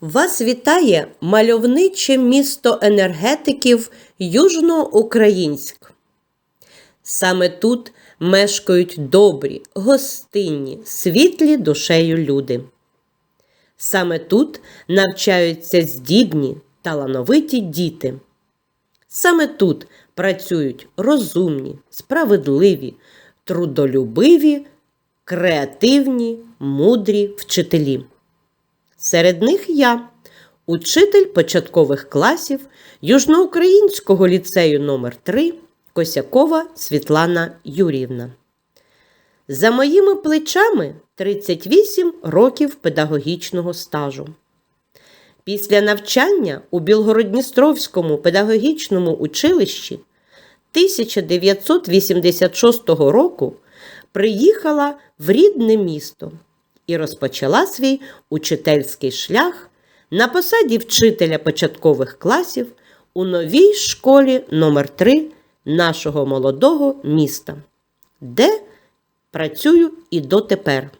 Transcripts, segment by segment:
Вас вітає мальовниче місто енергетиків Южноукраїнськ. Саме тут мешкають добрі, гостинні, світлі душею люди. Саме тут навчаються здібні, талановиті діти. Саме тут працюють розумні, справедливі, трудолюбиві, креативні, мудрі вчителі. Серед них я, учитель початкових класів Южноукраїнського ліцею номер 3 Косякова Світлана Юрівна. За моїми плечами 38 років педагогічного стажу. Після навчання у Білгородністровському педагогічному училищі 1986 року приїхала в рідне місто і розпочала свій учительський шлях на посаді вчителя початкових класів у новій школі номер 3 нашого молодого міста, де працюю і дотепер.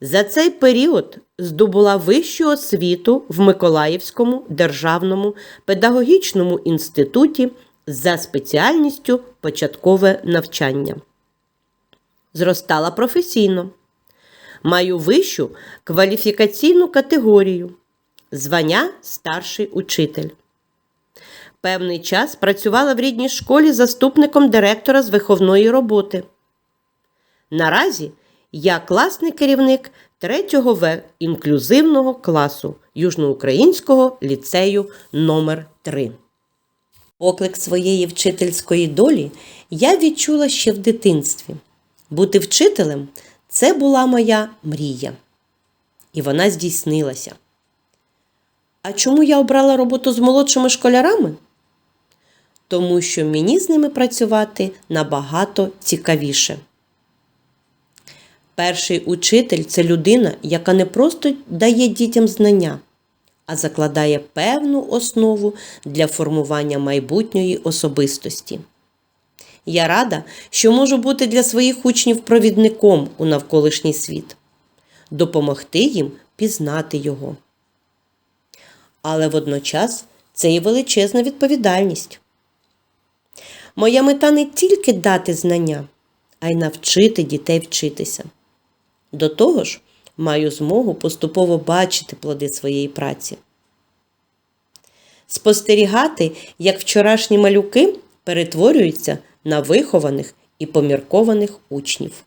За цей період здобула вищу освіту в Миколаївському державному педагогічному інституті за спеціальністю початкове навчання. Зростала професійно. Маю вищу кваліфікаційну категорію звання старший учитель. Певний час працювала в рідній школі заступником директора з виховної роботи. Наразі я класний керівник 3-го В інклюзивного класу Южноукраїнського ліцею номер 3 Оклик своєї вчительської долі я відчула ще в дитинстві. Бути вчителем це була моя мрія. І вона здійснилася. А чому я обрала роботу з молодшими школярами? Тому що мені з ними працювати набагато цікавіше. Перший учитель це людина, яка не просто дає дітям знання, а закладає певну основу для формування майбутньої особистості. Я рада, що можу бути для своїх учнів провідником у навколишній світ, допомогти їм пізнати його. Але водночас це і величезна відповідальність. Моя мета не тільки дати знання, а й навчити дітей вчитися. До того ж, маю змогу поступово бачити плоди своєї праці. Спостерігати, як вчорашні малюки перетворюються на вихованих і поміркованих учнів.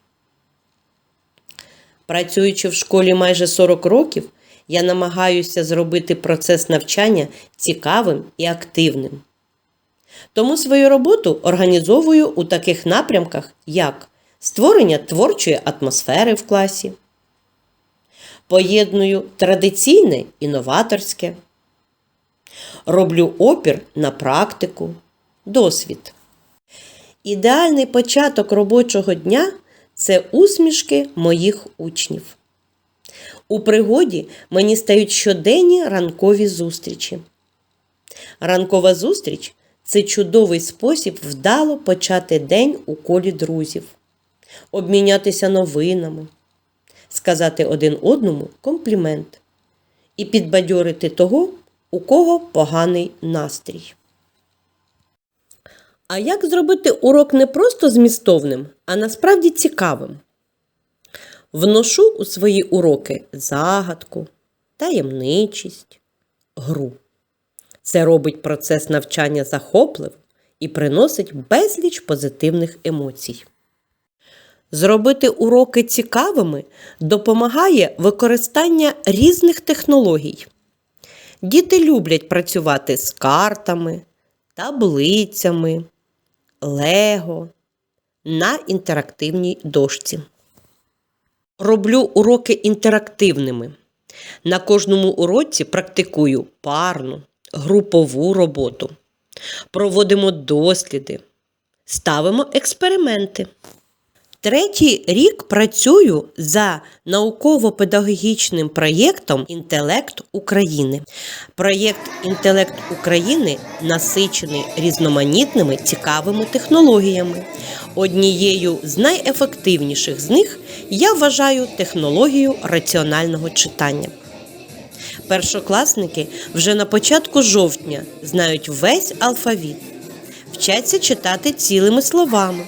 Працюючи в школі майже 40 років, я намагаюся зробити процес навчання цікавим і активним. Тому свою роботу організовую у таких напрямках, як створення творчої атмосфери в класі, поєдную традиційне і новаторське, роблю опір на практику, досвід. Ідеальний початок робочого дня це усмішки моїх учнів. У пригоді мені стають щоденні ранкові зустрічі. Ранкова зустріч це чудовий спосіб вдало почати день у колі друзів, обмінятися новинами, сказати один одному комплімент і підбадьорити того, у кого поганий настрій. А як зробити урок не просто змістовним, а насправді цікавим? Вношу у свої уроки загадку, таємничість, гру. Це робить процес навчання захопливим і приносить безліч позитивних емоцій. Зробити уроки цікавими допомагає використання різних технологій. Діти люблять працювати з картами, таблицями, лего на інтерактивній дошці. Роблю уроки інтерактивними. На кожному уроці практикую парну, групову роботу. Проводимо досліди, ставимо експерименти. Третій рік працюю за науково-педагогічним проєктом Інтелект України. Проєкт Інтелект України насичений різноманітними цікавими технологіями. Однією з найефективніших з них я вважаю технологію раціонального читання. Першокласники вже на початку жовтня знають весь алфавіт, вчаться читати цілими словами,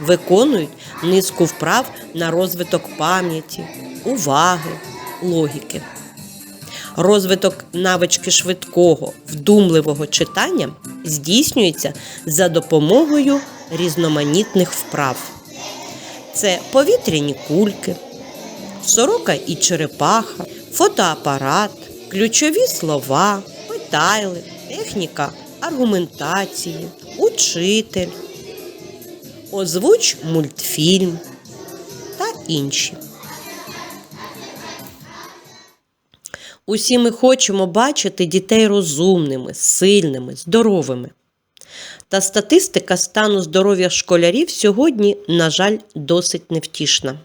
виконують низку вправ на розвиток пам'яті, уваги, логіки. Розвиток навички швидкого, вдумливого читання здійснюється за допомогою різноманітних вправ. Це повітряні кульки, сорока і черепаха, фотоапарат, ключові слова, метайли, техніка аргументації, учитель, озвуч мультфільм та інші. Усі ми хочемо бачити дітей розумними, сильними, здоровими. Та статистика стану здоров'я школярів сьогодні, на жаль, досить невтішна.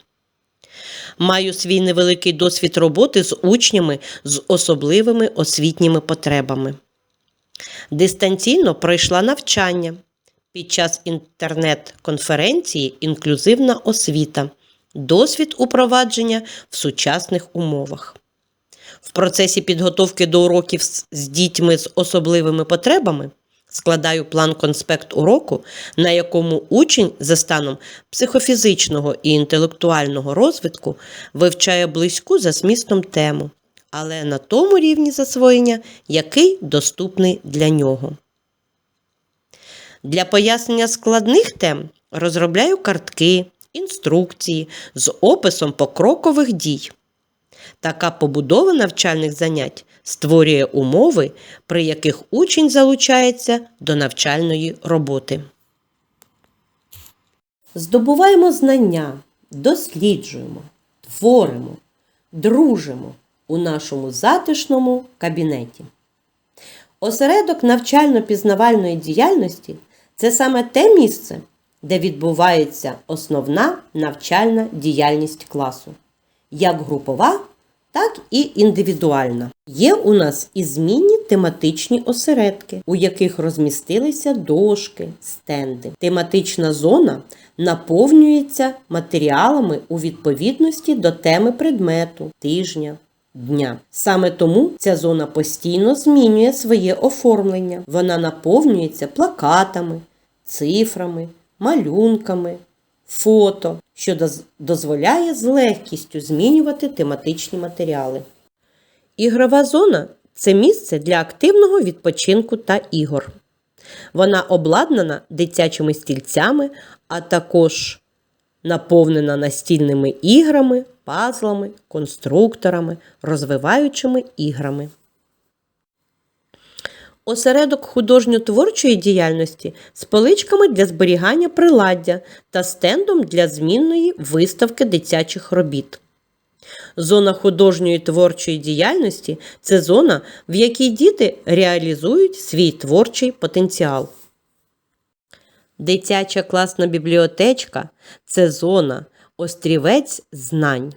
Маю свій невеликий досвід роботи з учнями з особливими освітніми потребами. Дистанційно пройшла навчання під час інтернет-конференції Інклюзивна освіта, досвід упровадження в сучасних умовах. В процесі підготовки до уроків з дітьми з особливими потребами складаю план конспект уроку, на якому учень за станом психофізичного і інтелектуального розвитку вивчає близьку за змістом тему, але на тому рівні засвоєння, який доступний для нього. Для пояснення складних тем розробляю картки, інструкції з описом покрокових дій. Така побудова навчальних занять створює умови, при яких учень залучається до навчальної роботи. Здобуваємо знання, досліджуємо, творимо, дружимо у нашому затишному кабінеті. Осередок навчально-пізнавальної діяльності це саме те місце, де відбувається основна навчальна діяльність класу, як групова, так і індивідуальна. Є у нас і змінні тематичні осередки, у яких розмістилися дошки, стенди. Тематична зона наповнюється матеріалами у відповідності до теми предмету, тижня, дня. Саме тому ця зона постійно змінює своє оформлення. Вона наповнюється плакатами, цифрами, малюнками, фото, що дозволяє з легкістю змінювати тематичні матеріали. Ігрова зона це місце для активного відпочинку та ігор. Вона обладнана дитячими стільцями, а також наповнена настільними іграми, пазлами, конструкторами, розвиваючими іграми. Осередок художньо-творчої діяльності з поличками для зберігання приладдя та стендом для змінної виставки дитячих робіт. Зона художньої творчої діяльності це зона, в якій діти реалізують свій творчий потенціал. Дитяча класна бібліотечка це зона, острівець знань.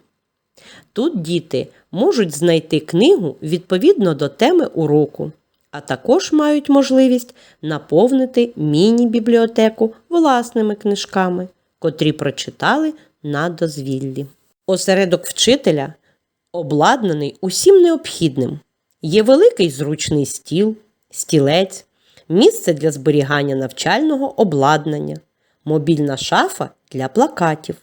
Тут діти можуть знайти книгу відповідно до теми уроку, а також мають можливість наповнити міні-бібліотеку власними книжками, котрі прочитали на дозвіллі. Осередок вчителя обладнаний усім необхідним. Є великий зручний стіл, стілець, місце для зберігання навчального обладнання, мобільна шафа для плакатів.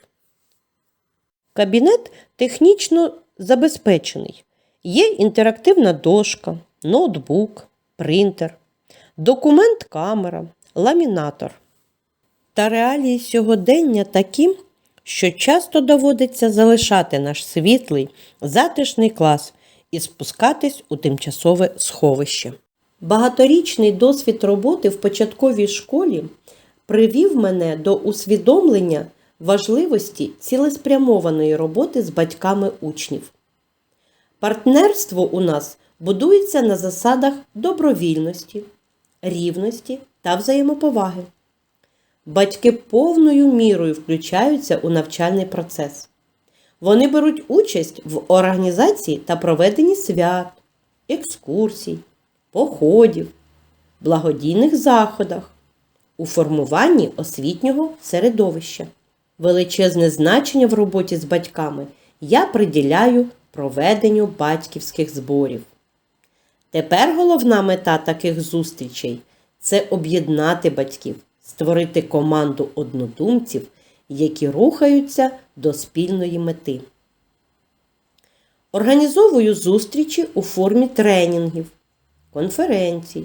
Кабінет технічно забезпечений. Є інтерактивна дошка, ноутбук, принтер, документ камера, ламінатор. Та реалії сьогодення такі, що часто доводиться залишати наш світлий, затишний клас і спускатись у тимчасове сховище. Багаторічний досвід роботи в початковій школі привів мене до усвідомлення важливості цілеспрямованої роботи з батьками учнів. Партнерство у нас будується на засадах добровільності, рівності та взаємоповаги. Батьки повною мірою включаються у навчальний процес. Вони беруть участь в організації та проведенні свят, екскурсій, походів, благодійних заходах, у формуванні освітнього середовища. Величезне значення в роботі з батьками я приділяю проведенню батьківських зборів. Тепер головна мета таких зустрічей це об'єднати батьків, створити команду однодумців, які рухаються до спільної мети. Організовую зустрічі у формі тренінгів, конференцій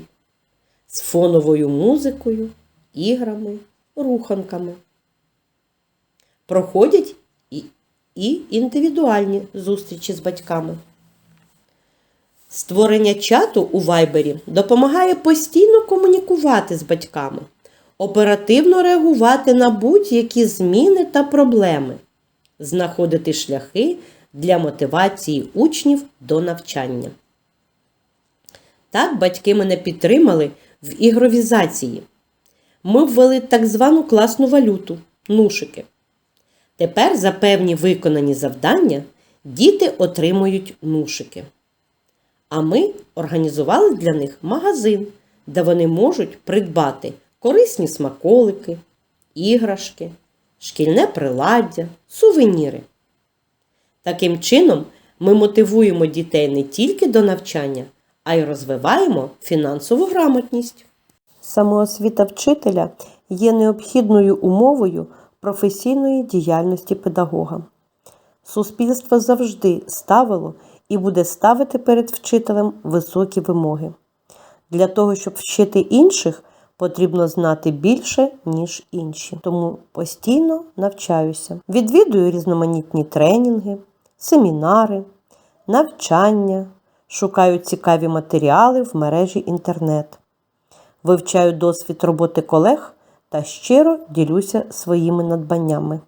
з фоновою музикою, іграми, руханками. Проходять і, і індивідуальні зустрічі з батьками. Створення чату у Вайбері допомагає постійно комунікувати з батьками, оперативно реагувати на будь-які зміни та проблеми, знаходити шляхи для мотивації учнів до навчання. Так батьки мене підтримали в ігровізації. Ми ввели так звану класну валюту нушики. Тепер за певні виконані завдання діти отримують нушики. А ми організували для них магазин, де вони можуть придбати корисні смаколики, іграшки, шкільне приладдя, сувеніри. Таким чином, ми мотивуємо дітей не тільки до навчання, а й розвиваємо фінансову грамотність. Самоосвіта вчителя є необхідною умовою професійної діяльності педагога. Суспільство завжди ставило і буде ставити перед вчителем високі вимоги. Для того, щоб вчити інших, потрібно знати більше, ніж інші. Тому постійно навчаюся. Відвідую різноманітні тренінги, семінари, навчання, шукаю цікаві матеріали в мережі інтернет, вивчаю досвід роботи колег та щиро ділюся своїми надбаннями.